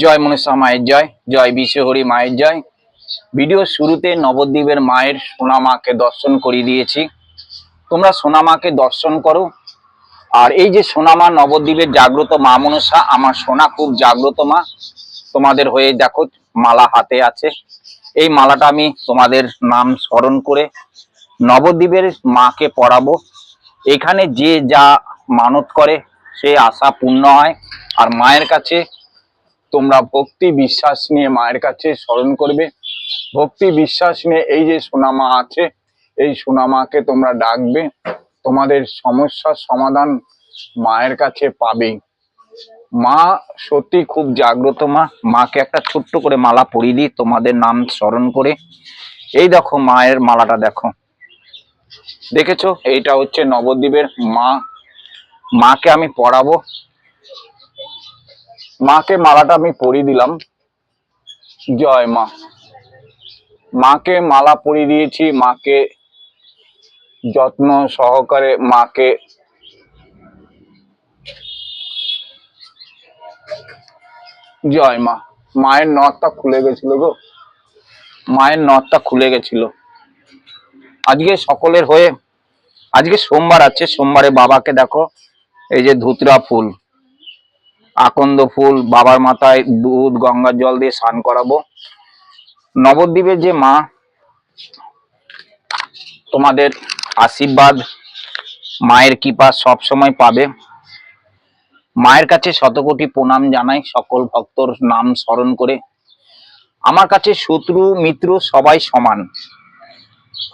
জয় মনসা মায়ের জয় জয় বিশ্বহরি মায়ের জয়। ভিডিও শুরুতে নবদ্বীপের মায়ের সোনা মাকে দর্শন করিয়ে দিয়েছি। তোমরা সোনা মাকে দর্শন করো। আর এই যে সোনা মা নবদ্বীপের জাগ্রত মা মনসা, আমার সোনা খুব জাগ্রত মা। তোমাদের হয়ে দেখো মালা হাতে আছে। এই মালাটা আমি তোমাদের নাম স্মরণ করে নবদ্বীপের মাকে পড়াবো এখানে যে যা মানত করে, সে আশা পূর্ণ হয়। আর মায়ের কাছে তোমরা ভক্তি বিশ্বাস নিয়ে মায়ের কাছে স্মরণ করবে। ভক্তি বিশ্বাস নিয়ে এই যে সোনামা আছে, এই সোনামাকে তোমরা ডাকবে, তোমাদের সমস্যার সমাধান মায়ের কাছে পাবে। মা সত্যি খুব জাগ্রত মা। মাকে একটা ছোট্ট করে মালা পরিয়ে দিই, তোমাদের নাম স্মরণ করে। এই দেখো মায়ের মালাটা দেখো। দেখেছ? এইটা হচ্ছে নবদ্বীপের মা। মাকে আমি পড়াবো। মাকে মালাটা আমি পরিয়ে দিলাম। জয় মা। মাকে মালা পরিয়ে দিয়েছি, মাকে যত্ন সহকারে মাকে জয় মা। মায়ের নথটা খুলে গেছিল গো। মায়ের নথটা খুলে গেছিল। আজকে সকলের হয়ে, আজকে সোমবার আছে, সোমবারে বাবাকে দেখো, এই যে ধুতরা ফুল। আকন্দ ফুল, বাবার মাথায় দুধ, গঙ্গার জল দিয়ে স্নান করাবো। নবদ্বীপের যে মা, তোমাদের আশীর্বাদ, মায়ের কৃপা সব সময় পাবে। মায়ের কাছে শতকোটি প্রণাম জানাই, সকল ভক্তর নাম স্মরণ করে। আমার কাছে শত্রু, মিত্র সবাই সমান।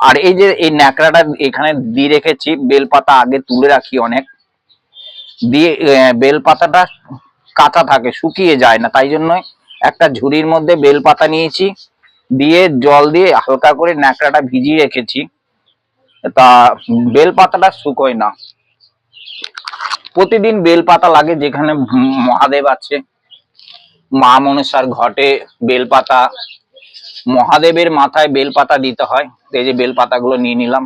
আর এই যে এই ন্যাকড়াটা এখানে দিয়ে রেখেছি, বেলপাতা আগে তুলে রাখি অনেক। দিয়ে বেলপাতাটা কাঁচা থাকে, শুকিয়ে যায় না। তাই জন্য একটা ঝুড়ির মধ্যে বেল পাতা নিয়েছি, দিয়ে জল দিয়ে হালকা করে ন্যাকড়াটা ভিজিয়ে রেখেছি। তা বেল পাতাটা শুকোয় না। প্রতিদিন বেল পাতা লাগে যেখানে মহাদেব আছে। মা মনসার ঘটে বেল পাতা মহাদেবের মাথায় বেলপাতা দিতে হয়, এই যে বেলপাতাগুলো নিয়ে নিলাম।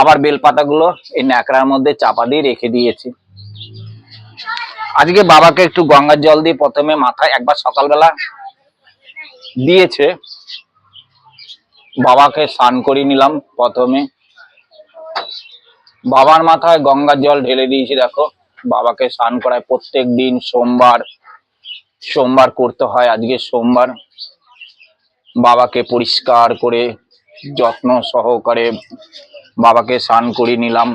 আবার বেলপাতাগুলো এই ন্যাকড়ার মধ্যে চাপা দিয়ে রেখে দিয়েছি। আজকে বাবাকে একটু গঙ্গার জল দিয়ে প্রথমে মাথায় একবার সকালবেলা দিয়েছে। বাবাকে স্নান করিয়ে নিলাম প্রথমে। বাবার মাথায় গঙ্গার জল ঢেলে দিয়েছি, দেখো। বাবাকে স্নান করায় প্রত্যেক দিন সোমবার সোমবার করতে হয়, আজকে সোমবার। বাবাকে পরিষ্কার করে, যত্ন সহকারে বাবাকে স্নান করিয়ে নিলাম।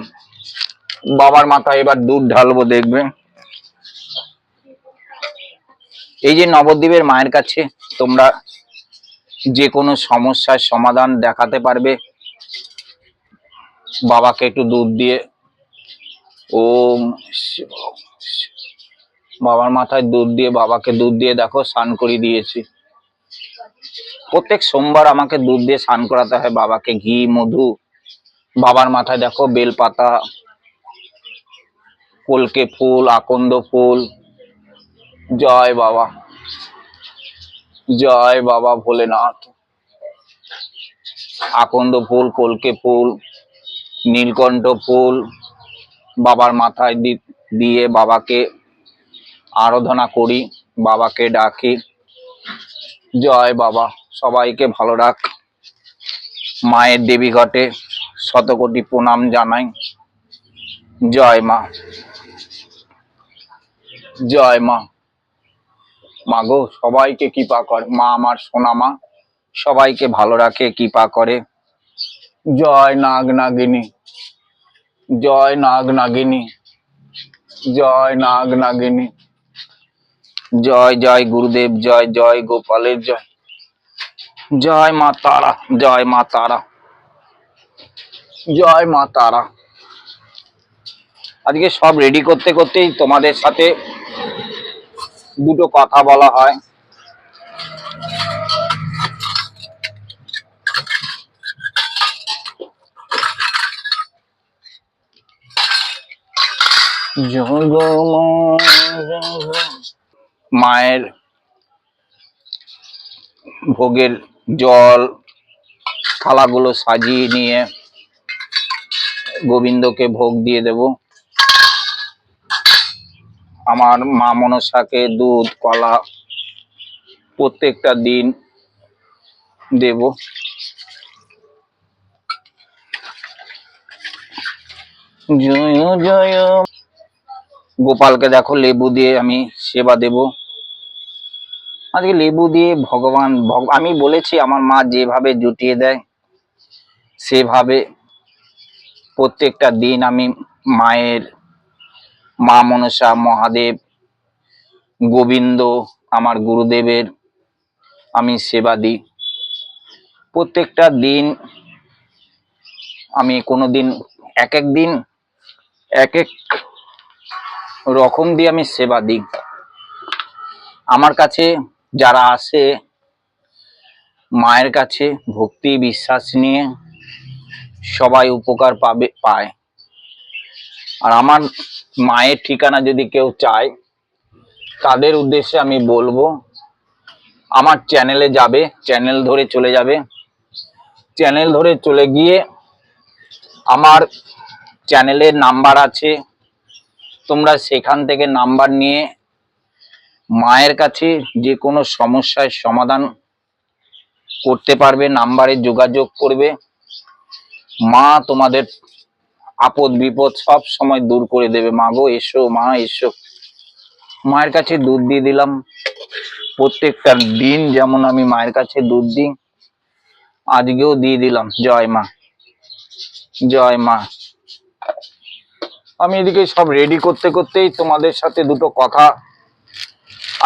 বাবার মাথায় এবার দুধ ঢালবো, দেখবে। এই যে নবদ্বীপের মায়ের কাছে তোমরা যে কোনো সমস্যার সমাধান দেখাতে পারবে। বাবাকে একটু দুধ দিয়ে। শিব। বাবার মাথায় দুধ দিয়ে, বাবাকে দুধ দিয়ে দেখো, স্নান করিয়ে দিয়েছি। প্রত্যেক সোমবার আমাকে দুধ দিয়ে স্নান করাতে হয়, বাবাকে ঘি, মধু। বাবার মাথায় দেখো, বেলপাতা, কলকে ফুল, আকন্দ ফুল। জয় বাবা। জয় বাবা ভোলেনাথ। আকন্দ ফুল, কলকে ফুল, নীলকণ্ঠ ফুল, বাবার মাথায় দিয়ে বাবাকে আরাধনা করি, বাবাকে ডাকি। জয় বাবা, সবাইকে ভালো রাখ। মায়ের দেবী ঘটে, শতকোটি প্রণাম জানাই। জয় মা। জয় মা। মা গো সবাইকে কৃপা করে। মা আমার সোনা মা, সবাইকে ভালো রাখে, কৃপা করে। জয় নাগ নাগিনী, জয় নাগ নাগিনী, জয় নাগ নাগিনী, জয় জয় গুরুদেব, জয় জয় গোপালের জয় জয় মা তারা, জয় মা তারা, জয় মা তারা। আজকে সব রেডি করতে করতেই তোমাদের সাথে দুটো কথা বলা হয়। মায়ের ভোগের জল থালাগুলো সাজিয়ে নিয়ে গোবিন্দকে ভোগ দিয়ে দেব আমার মা মনসাকে দুধ, কলা প্রত্যেকটা দিন দেব। জয় জয়। গোপালকে দেখো, লেবু দিয়ে আমি সেবা দেব। আজকে লেবু দিয়ে ভগবান, ভগ- আমি বলেছি, আমার মা যেভাবে জুটিয়ে দেয়, সেভাবে প্রত্যেকটা দিন আমি মায়ের মা মনসা, মহাদেব, গোবিন্দ, আমার গুরুদেবের আমি সেবা দিই। প্রত্যেকটা দিন আমি কোনো দিন এক এক দিন এক এক রকম দিয়ে আমি সেবা দিই। আমার কাছে যারা আসে, মায়ের কাছে ভক্তি, বিশ্বাস নিয়ে সবাই উপকার পাবে, পায়। আর আমার মায়ের ঠিকানা যদি কেউ চায়, তাদের উদ্দেশ্যে আমি বলব, আমার চ্যানেলে যাবে, চ্যানেল ধরে চলে যাবে। চ্যানেল ধরে চলে গিয়ে আমার চ্যানেলের নাম্বার আছে। তোমরা সেখান থেকে নাম্বার নিয়ে মায়ের কাছে যে কোনো সমস্যার সমাধান করতে পারবে, নাম্বারে যোগাযোগ করবে। মা তোমাদের আপদ বিপদ সব সময় দূর করে দেবে। মা গো এসো, মা, এসো। মায়ের কাছে দুধ দিয়ে দিলাম। প্রত্যেকটা দিন যেমন আমি মায়ের কাছে দুধ দিই, আজকেও দিয়ে দিলাম। জয় মা। জয় মা। আমি এদিকে সব রেডি করতে করতেই তোমাদের সাথে দুটো কথা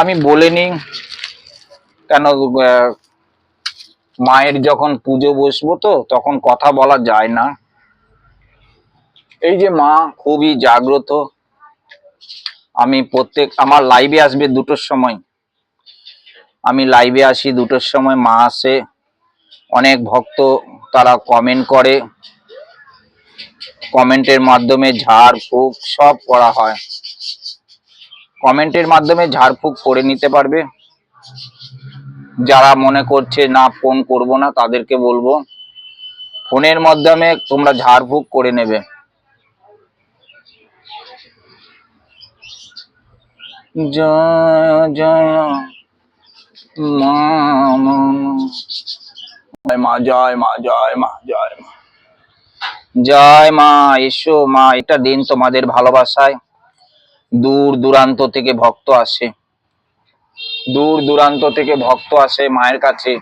আমি বলে নিই। কেন মায়ের যখন পুজো বসবো তো, তখন কথা বলা যায় না। এই যে মা, খুবই জাগ্রত। আমি প্রত্যেক, আমার লাইভে আসবে দুটোর সময়। আমি লাইভে আসি দুটোর সময়, মা আসে। অনেক ভক্ত তারা কমেন্ট করে। কমেন্টের মাধ্যমে ঝাড়ফুঁক সব করা হয়। কমেন্টের মাধ্যমে ঝাড়ফুঁক করে নিতে পারবে। যারা মনে করছে, না ফোন করব না, তাদেরকে বলব। ফোনের মাধ্যমে তোমরা ঝাড়ফুঁক করে নেবে। জয় জয় মা জয় মা জয় মা জয় মা জয় মা। জয় মা, এসো মা, এটা দিন তোমাদের ভালোবাসায়। দূর দূরান্ত থেকে ভক্ত আসে। দূর দূরান্ত থেকে ভক্ত আসে মায়ের কাছে।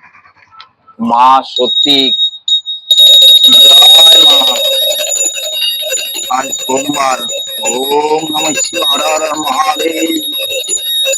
মা, সত্যি। আজ সোমবার। ওম নম শিবায় হর